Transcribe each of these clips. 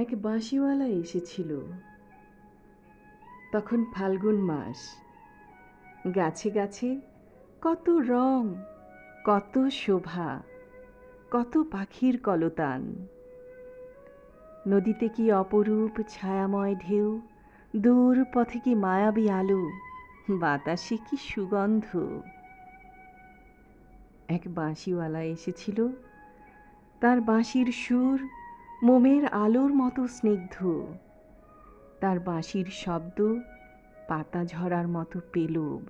এক বাঁশিওয়ালা এসেছিল। তখন ফাল্গুন মাস। গাছে গাছে কত রং, কত শোভা, কত পাখির কলতান। নদীতে কি অপরূপ ছায়াময় ঢেউ, দূর পথে কি মায়াবী আলো, বাতাসে কি সুগন্ধ। এক বাঁশিওয়ালা এসেছিল। তার বাঁশির সুর মোমের আলোর মতো স্নিগ্ধ। তার বাঁশির শব্দ পাতা ঝরার মতো পেলব।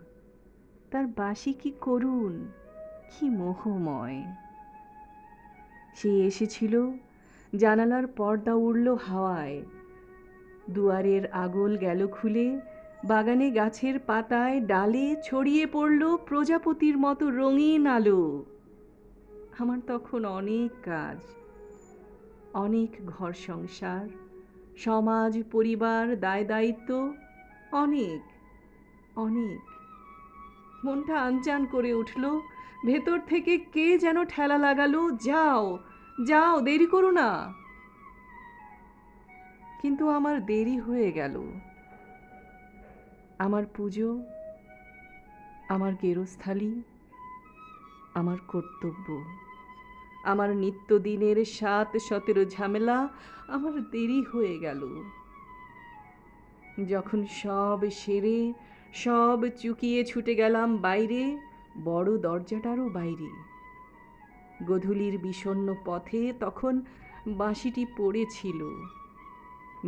তার বাঁশি কি করুণ, কি মোহময়। সে এসেছিল, জানালার পর্দা উড়ল হাওয়ায়। দুয়ারের আগল গেল খুলে, বাগানে গাছের পাতায় ডালে ছড়িয়ে পড়ল প্রজাপতির মতো রঙিন আলো। আমার তখন অনেক কাজ। অনেক ঘর সংসার, সমাজ, পরিবার, দায় দায়িত্ব, অনেক অনেক। মনটা আনচান করে উঠল, ভেতর থেকে কে যেন ঠেলা লাগালো, যাও যাও, দেরি করো না। কিন্তু আমার দেরি হয়ে গেল। আমার পুজো, আমার গেরস্থালি, আমার কর্তব্য। আমার নিত্যদিনের সাত সতেরো ঝামেলা আমার দেরি হয়ে গেল। যখন সব সেরে, সব চুকিয়ে ছুটে গেলাম বাইরে, বড় দরজাটারও বাইরে। গধূলির বিষণ্ন পথে তখন বাঁশিটি পড়েছিল।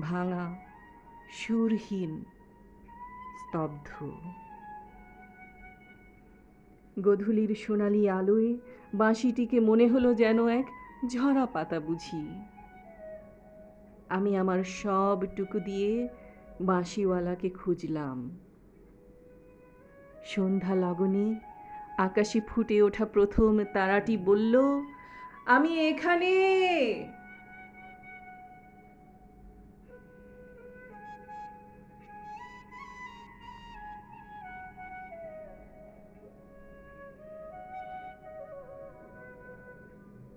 ভাঙা, সুরহীন, স্তব্ধ। গধূলির সোনালি আলোয় বাঁশিটিকে মনে হলো যেন এক ঝরা পাতা বুঝি। আমি আমার সব টুকু দিয়ে বাঁশিওয়ালাকে খুঁজলাম। সন্ধ্যা লগনে, আকাশে ফুটে ওঠা প্রথম তারাটি বলল, আমি এখানে!